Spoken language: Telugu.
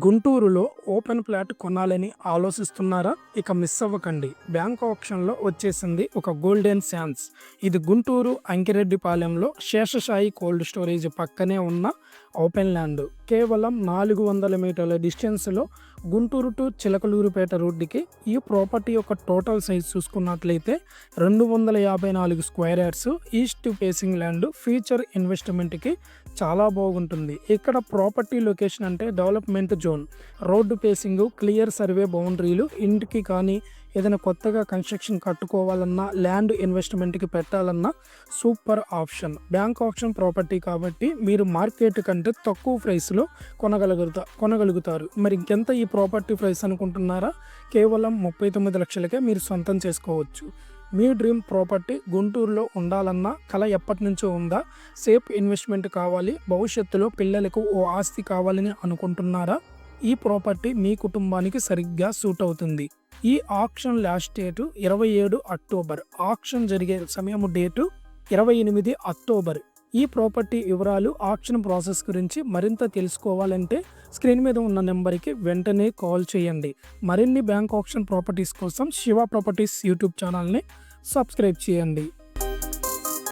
గుంటూరులో ఓపెన్ ప్లాట్ కొనాలని ఆలోచిస్తున్నారా? ఇక మిస్ అవ్వకండి. బ్యాంక్ ఆప్షన్లో వచ్చేసింది ఒక గోల్డెన్ శాన్స్ ఇది గుంటూరు అంకిరెడ్డిపాలెంలో శేషశాయి కోల్డ్ స్టోరేజ్ పక్కనే ఉన్న ఓపెన్ ల్యాండ్. కేవలం నాలుగు వందల మీటర్ల డిస్టెన్స్లో గుంటూరు టు చిలకలూరుపేట రోడ్డుకి ఈ ప్రాపర్టీ యొక్క టోటల్ సైజ్ చూసుకున్నట్లయితే రెండు వందల యాభై నాలుగు square yards. East facing land future ఇన్వెస్ట్మెంట్కి చాలా బాగుంటుంది. ఇక్కడ ప్రాపర్టీ లొకేషన్ అంటే development zone. Road facing clear survey బౌండరీలు ఇంటికి కానీ ఏదైనా కొత్తగా కన్స్ట్రక్షన్ కట్టుకోవాలన్నా ల్యాండ్ ఇన్వెస్ట్మెంట్కి పెట్టాలన్నా super option. Bank option property కాబట్టి మీరు మార్కెట్ కంటే తక్కువ ప్రైస్లో కొనగలుగుతా కొనగలుగుతారు. మరి ఇంకెంత ఈ ప్రాపర్టీ ప్రైస్ అనుకుంటున్నారా? కేవలం ముప్పై తొమ్మిది లక్షలకే మీరు సొంతం చేసుకోవచ్చు. మీ డ్రీమ్ ప్రాపర్టీ గుంటూరులో ఉండాలన్న కళ ఎప్పటి నుంచో ఉందా? సేఫ్ ఇన్వెస్ట్మెంట్ కావాలి భవిష్యత్తులో పిల్లలకు ఓ ఆస్తి కావాలని అనుకుంటున్నారా? ఈ ప్రాపర్టీ మీ కుటుంబానికి సరిగ్గా సూట్ అవుతుంది. ఈ ఆక్షన్ లాస్ట్ డేటు ఇరవై ఏడు అక్టోబర్. ఆక్షన్ జరిగే సమయం డేటు ఇరవై ఎనిమిది అక్టోబర్. ఈ ప్రాపర్టీ వివరాలు ఆక్షన్ ప్రాసెస్ గురించి మరింత తెలుసుకోవాలంటే స్క్రీన్ మీద ఉన్న నెంబర్కి వెంటనే కాల్ చేయండి. మరిన్ని బ్యాంక్ ఆక్షన్ ప్రాపర్టీస్ కోసం శివ ప్రాపర్టీస్ యూట్యూబ్ ఛానల్ని సబ్స్క్రైబ్ చేయండి.